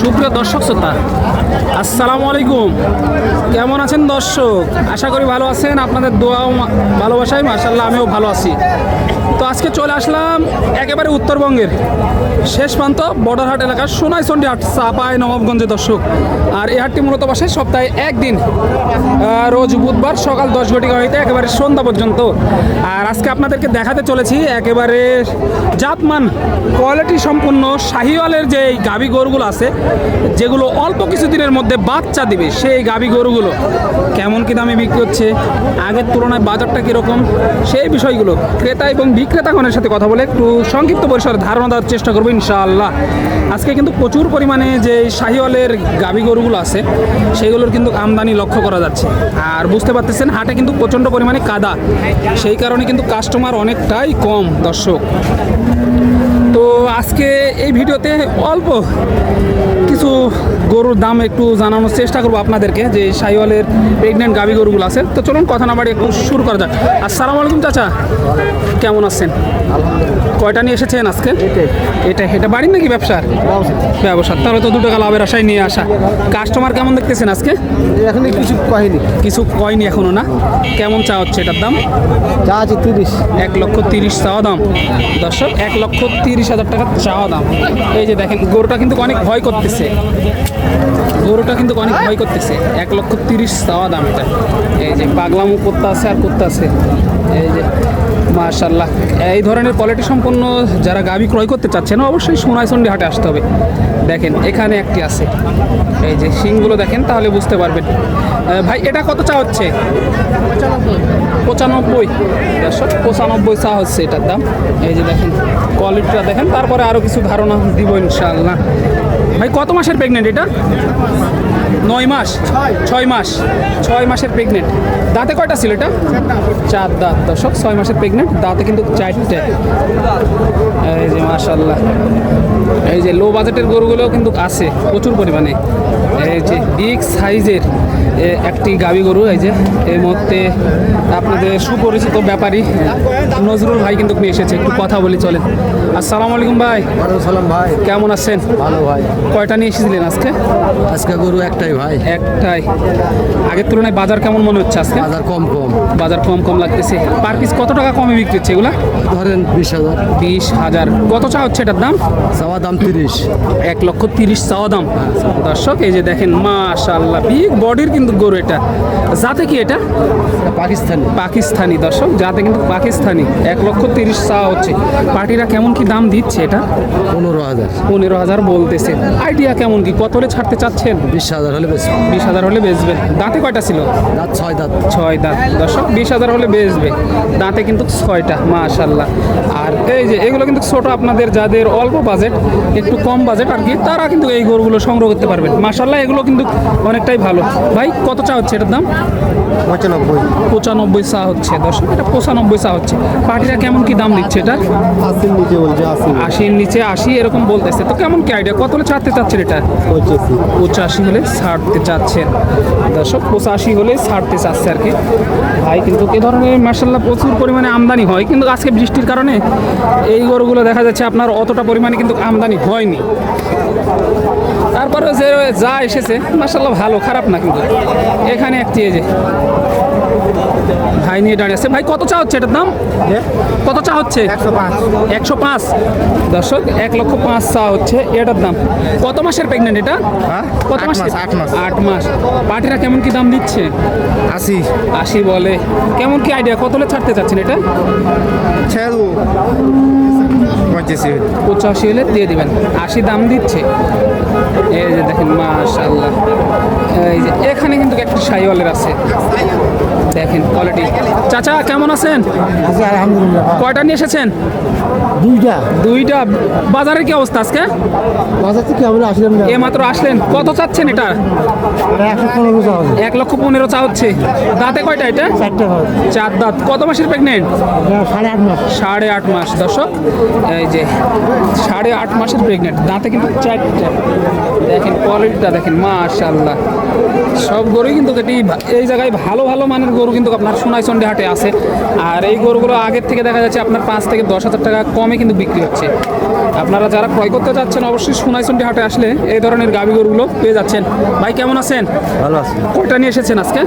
সুপ্রিয় দর্শক শ্রোতা, আসসালামু আলাইকুম। কেমন আছেন দর্শক? আশা করি ভালো আছেন। আপনাদের দোয়াও ভালোবাসায় মার্শাল্লাহ আমিও ভালো আছি। তো আজকে চলে আসলাম একেবারে উত্তরবঙ্গের শেষ প্রান্ত বর্ডারহাট এলাকার সোনাইচন্ডী হাট চাপায় নবাবগঞ্জে দর্শক। আর এই হাটটি মূলত বসে সপ্তাহে একদিন রোজ বুধবার সকাল দশ ঘটিকা হইতে একেবারে সন্ধ্যা পর্যন্ত। আর আজকে আপনাদেরকে দেখাতে চলেছি একেবারে জাতমান, কোয়ালিটি সম্পূর্ণ শাহিওয়ালের যে গাভী গরুগুলো আছে, যেগুলো অল্প কিছুদিনের মধ্যে বাচ্চা দিবে, সেই গাভী গরুগুলো কেমন কি দামে বিক্রি হচ্ছে, আগের তুলনায় বাজারটা কীরকম, সেই বিষয়গুলো ক্রেতা এবং বিক্রেতাগণের সাথে কথা বলে একটু সংক্ষিপ্ত পরিসরে ধারণা দেওয়ার চেষ্টা করব, ইনশাআল্লাহ। আজকে কিন্তু প্রচুর পরিমাণে যে শাহিওয়ালের গাভী গরুগুলো আছে সেগুলোর কিন্তু আমদানি লক্ষ্য করা যাচ্ছে। আর বুঝতে পারতেছেন, হাটে কিন্তু প্রচণ্ড পরিমাণে কাদা। সেই কারণে কিন্তু কাস্টমার অনেকটাই কম, দর্শক। আজকে এই ভিডিওতে অল্প কিছু গরুর দাম একটু জানানোর চেষ্টা করব আপনাদেরকে, যে সাইওয়ালের প্রেগনেন্ট গাভী গরুগুলো আছে। তো চলুন কথা না বাড়ি একটু শুরু করা যাক। আসসালামু আলাইকুম চাচা, কেমন আছেন? কয়টা নিয়ে এসেছেন আজকে? এটা এটা বাড়ির নাকি ব্যবসার? ব্যবসা তাহলে তো দু টাকা লাভের আশায় নিয়ে আসা। কাস্টমার কেমন দেখতেছেন আজকে? এখন কিছু কয়নি কিছু কয়নি এখনও না? কেমন চা হচ্ছে এটার দাম? চা আছে তিরিশ। এক লক্ষ তিরিশ চাওয়া দাম। দর্শক এক লক্ষ তিরিশ হাজার টাকা চাওয়া দাম। এই যে দেখেন গরুটা কিন্তু অনেক ভয় করতেছে। গরুটা কিন্তু অনেক ভয় করতেছে। এক লক্ষ তিরিশ চাওয়া দাম এটা। এই যে পাগলামো করতে আছে আর করতে আছে। এই যে মার্শাল্লাহ এই ধরনের কোয়ালিটি সম্পন্ন যারা গাভি ক্রয় করতে চাচ্ছেন অবশ্যই সোনাইচন্ডী হাটে আসতে হবে। দেখেন, এখানে একটি আছে। এই যে শিংগুলো দেখেন, তাহলে বুঝতে পারবেন। ভাই, এটা কত চা হচ্ছে? পঁচানব্বই। পঁচানব্বই চা হচ্ছে এটার দাম। এই যে দেখেন কোয়ালিটিটা দেখেন, তারপরে আরও কিছু ধারণা দিব ইনশাআল্লাহ। ভাই, কত মাসের প্রেগনেন্ট এটা নয় মাস? ছয় মাস? ছয় মাসের প্রেগনেন্ট দাঁতে কয়টা ছিল এটা? চার দাঁত। দর্শক, ছয় মাসের প্রেগনেন্ট দাঁতে কিন্তু চারটে। এই যে মাশাল্লাহ এই যে লো বাজেটের গরুগুলোও কিন্তু আছে, প্রচুর পরিমাণে। এই যে বিগ সাইজের একটি গাবি গরু, এই যে এই মুহূর্তে আপনাদের সুপরিচিত ব্যাপারী নজরুল ভাই কিন্তু এসেছে। একটু কথা বলি, চলেন। আসসালামু আলাইকুম ভাই। সালাম ভাই। কেমন আছেন? ভালো ভাই। কয়টা নিয়ে এসেছিলেন আজকে? আজকে গরু একটাই ভাই। একটাই। আগের তুলনায় বাজার কেমন মনে হচ্ছে আজকে? বাজার কম কম। বাজার কম কম লাগতেছে। পার পিস কত টাকা কমে বিক্রি হচ্ছে এগুলা? ধরেন বিশ হাজার। বিশ হাজার। কত চা হচ্ছে এটার দাম? চাওয়া দাম তিরিশ। এক লক্ষ তিরিশ চাওয়া দাম। দর্শক এই যে দেখেন মাশাল্লাহ বিগ বডির কিন্তু গরু এটা। যাতে কি এটা? পাকিস্তানি। পাকিস্তানি দর্শক যাতে কিন্তু পাকিস্তানি। এক লক্ষ তিরিশ চাওয়া হচ্ছে। পার্টিরা কেমন কি দাম দিচ্ছে এটা? পনেরো হাজার। পনেরো হাজার বলতেছে। আইডিয়া কেমন কি? কত হলে ছাড়তে চাচ্ছেন? বিশ হাজার হলে বেশি বিশ হাজার হলে বেচবেন। দাঁতে কয়টা ছিল? দাঁত ছয় দাঁত। ছয় দাঁত। দর্শক বিশ হাজার হলে বেচবে। দাঁতে কিন্তু ছয়টা মাশাল্লাহ আর এই যে এগুলো কিন্তু ছোট আপনাদের যাদের অল্প বাজেট একটু কম বাজেট আর কি তারা কিন্তু এই গরুগুলো সংগ্রহ করতে পারবেন। মাশাল্লাহ এগুলো কিন্তু অনেকটাই ভালো। ভাই কত চা হচ্ছে এটার দাম? পঁচানব্বই। পঁচানব্বই চা হচ্ছে। দর্শক এটা পঁচানব্বই চা হচ্ছে। পার্টিরা কেমন কি দাম দিচ্ছে এটা? নিচে আশির নিচে আশি এরকম বলতেছে। তো কেমন কি আইডিয়া কত হলে ছাড়তে চাচ্ছেন এটা? পঁচাশি। হলে ছাড়তে চাচ্ছেন। দর্শক পঁচাশি হলে ছাড়তে চাচ্ছে আর কি। ভাই কিন্তু এ ধরনের মার্শাল্লাহ প্রচুর পরিমাণে আমদানি হয়। কিন্তু আজকে বৃষ্টির কারণে এই গরুগুলো দেখা যাচ্ছে আপনার অতটা পরিমাণে কিন্তু আমদানি হয়নি। তারপরে যে যা এসেছে মার্শাল্লাহ ভালো খারাপ না কিন্তু। এখানে একটি এই যে ভাই নিয়ে দাঁড়িয়ে আছে। ভাই কত চা হচ্ছে এটার দাম? কত চা হচ্ছে? একশো পাঁচ। দর্শক এক লক্ষ পাঁচ চা হচ্ছে এটার দাম। কত মাসের প্রেগনেন্ট এটা? হ্যাঁ? কত মাস? আট মাস। আট মাস। পার্টিরা কেমন কি দাম দিচ্ছে? আশি। আশি বলে। কেমন কি আইডিয়া কত হলে ছাড়তে চাচ্ছেন এটা? পঁচাশি। হলে দিয়ে দিবেন। আশি দাম দিচ্ছে। এই যে দেখেন মাশাল্লাহ এই যে এখানে কিন্তু একটা সাইওয়ালের আছে। দেখেন কোয়ালিটি চাচা কেমন আছেন? আলহামদুলিল্লাহ। কয়টা নিয়ে এসেছেন? দুইটা। দুইটা। বাজারের কি অবস্থা আজকে? বাজার থেকে আমরা আসলাম এ মাত্র আসলেন। কত চাচ্ছেন এটা? এক লক্ষ পনেরো চা হচ্ছে। দাঁতে কয়টা এটা? চার দাঁত। কত মাসের প্রেগনেন্ট সাড়ে আট মাস। সাড়ে আট মাস। দর্শক এই যে সাড়ে আট মাসের প্রেগনেন্ট দাঁতে কিন্তু চারটে। দেখেন কোয়ালিটিটা দেখেন মাশাল্লাহ সব গরুই কিন্তু এটি এই জায়গায় ভালো ভালো মানের গরু কিন্তু আপনার সোনাইচন্ডি হাটে আছে। আর এই গরুগুলো আগের থেকে দেখা যাচ্ছে আপনার পাঁচ থেকে দশ হাজার টাকা কমে কিন্তু বিক্রি হচ্ছে। আপনারা যারা ক্রয় করতে যাচ্ছেন অবশ্যই সোনাইচন্ডি হাটে আসলে এই ধরনের গাভি গরুগুলো পেয়ে যাচ্ছেন। ভাই কেমন আছেন? ভালো আছে। কয়টা নিয়ে এসেছেন আজকে?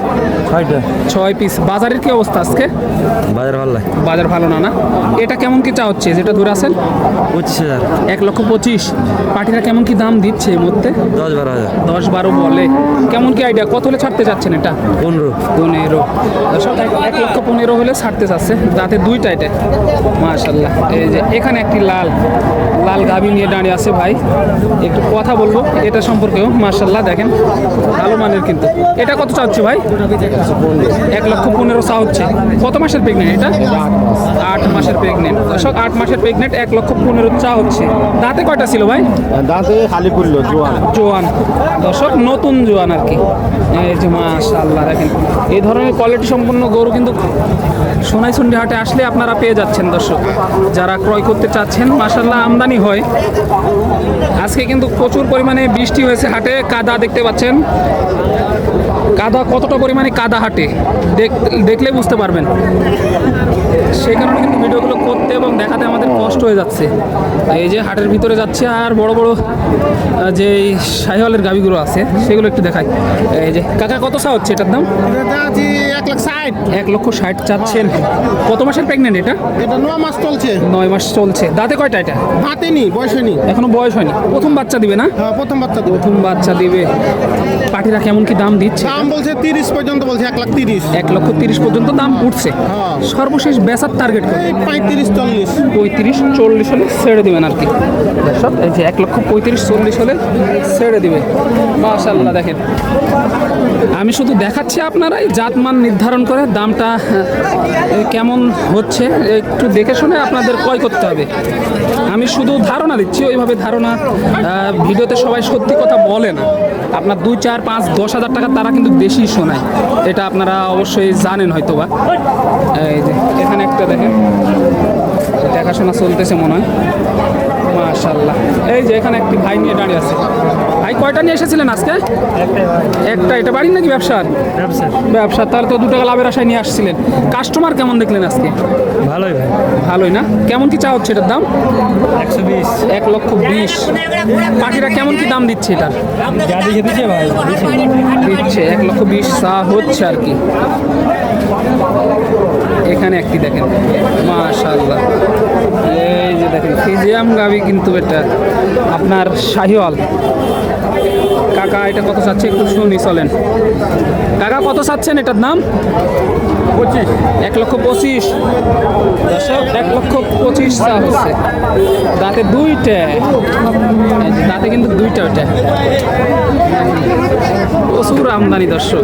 ছয়টা। ছয় পিস বাজারের কি অবস্থা আজকে? বাজার ভালো লাগে বাজার ভালো না না? এটা কেমন কি চা হচ্ছে? যেটা ধরে আছেন? পঁচিশ হাজার। এক লক্ষ পঁচিশ। পার্টিরা কেমন কি দাম দিচ্ছে এর মধ্যে দশ বারো হাজার। দশ বারো বলে। কেমন কি আইডিয়া কত হলে ছাড়তে চাচ্ছেন এটা? পনেরো। পনেরো। এক- লক্ষ পনেরো হলে ছাড়তে চাচ্ছে। যাতে দুইটা এটা। মাশাল্লাহ এই যে এখানে একটি লাল লাল গাভি নিয়ে দাঁড়িয়ে আছে ভাই। একটু কথা বলব এটা সম্পর্কেও। মাশাল্লাহ দেখেন। ভালো মানের কিন্তু। এটা কত চাচ্ছে ভাই? এক লক্ষ পনেরো চা হচ্ছে কত মাসের প্রেগনেন্ট এটা? আট মাসের প্রেগনেন্ট দর্শক আট মাসের প্রেগনেন্ট এক লক্ষ পনেরো চা হচ্ছে দাঁতে কয়টা ছিল ভাই? দাঁতে খালি পড়ল জোয়ান। জোয়ান। দর্শক নতুন জোয়ান আর কি। এই যে মাশাল্লাহ দেখেন। এই ধরনের কোয়ালিটি সম্পন্ন গরু কিন্তু সোনাইচন্ডি হাটে আসলে আপনারা পেয়ে যাচ্ছেন, দর্শক। যারা ক্রয় করতে চাচ্ছেন মাসাল্লাহ আমদানি হয়। আজকে কিন্তু প্রচুর পরিমাণে বৃষ্টি হয়েছে হাটে। কাদা দেখতে পাচ্ছেন। কাদা কতটা পরিমাণে কাদা হাটে? দেখ- দেখলে বুঝতে পারবেন। সেই কারণে কিন্তু ভিডিওগুলো করতে এবং দেখাতে আমাদের কষ্ট হয়ে যাচ্ছে। এই যে হাটের ভিতরে যাচ্ছে আর বড় বড় যে শাহিওয়ালের গাবিগুলো আছে সেগুলো একটু দেখাই। এই যে কাকা কত চা হচ্ছে এটার দাম? এক লাখ ষাট। এক লক্ষ ষাট চাচ্ছেন। কত মাসের প্রেগনেন্ট এটা? এটা ন মাস চলছে। নয় মাস চলছে। দাঁতে কয়টা এটা? হাতে নি বয়সে নি এখনও বয়স হয়নি। প্রথম বাচ্চা দিবে না? হ্যাঁ প্রথম বাচ্চা দেবো। প্রথম বাচ্চা দিবে। পাটিরা কেমন কি দাম দিচ্ছে? দাম বলছে তিরিশ পর্যন্ত বলছে এক লাখ তিরিশ। এক লক্ষ তিরিশ পর্যন্ত দাম উঠছে। হ্যাঁ। সর্বশেষ বেচার টার্গেট কত? পঁয়ত্রিশ চল্লিশ। পঁয়ত্রিশ চল্লিশ হলে ছেড়ে দিবেন আর কি। দর্শক এই যে এক লক্ষ পঁয়ত্রিশ চল্লিশ হলে ছেড়ে দিবে। মাশাল্লাহ দেখেন। আমি শুধু দেখাচ্ছি আপনারাই জাতমান নির্ধারণ করে দামটা কেমন হচ্ছে একটু দেখে শুনে আপনাদের ক্রয় করতে হবে। আমি শুধু ধারণা দিচ্ছি ওইভাবে ধারণা ভিডিওতে সবাই সত্যি কথা বলে না। আপনার দুই, চার, পাঁচ, দশ হাজার টাকা তারা কিন্তু বেশি শোনায় এটা আপনারা অবশ্যই জানেন হয়তো বা এই যে, এখানে একটা দেখেন। দেখাশোনা চলতেছে মনে হয়। মাশাল্লাহ এই যে, এখানে একটি ভাই নিয়ে দাঁড়িয়ে আছে। ভাই কয়টা নিয়ে এসেছিলেন আজকে? একটা এটা বাড়ির নাকি ব্যবসার? ব্যবসা তাহলে তো দু টাকা লাভের আশায় নিয়ে আসছিলেন। কাস্টমার কেমন দেখলেন আজকে? ভালোই ভাই। ভালোই না? কেমন কি চা হচ্ছে এটার দাম? একশো বিশ। এক লক্ষ বিশ। পাখিরা কেমন কি দাম দিচ্ছে এটার যা দিচ্ছে এক লক্ষ বিশ চা হচ্ছে আর কি। এখানে একটি দেখেন। মাশাল্লাহ দেখেন ফিজিয়াম গাবি কিন্তু এটা আপনার শাহিওয়াল। কাকা এটা কত চাচ্ছে? একটু শুনি চলেন। কাকা কত চাচ্ছেন এটার দাম? পঁচিশ। এক লক্ষ পঁচিশ। দর্শক এক লক্ষ পঁচিশ চা হচ্ছে। দাঁতে দুইটা। দাঁতে কিন্তু দুইটা ওটা প্রচুর আমদানি দর্শক।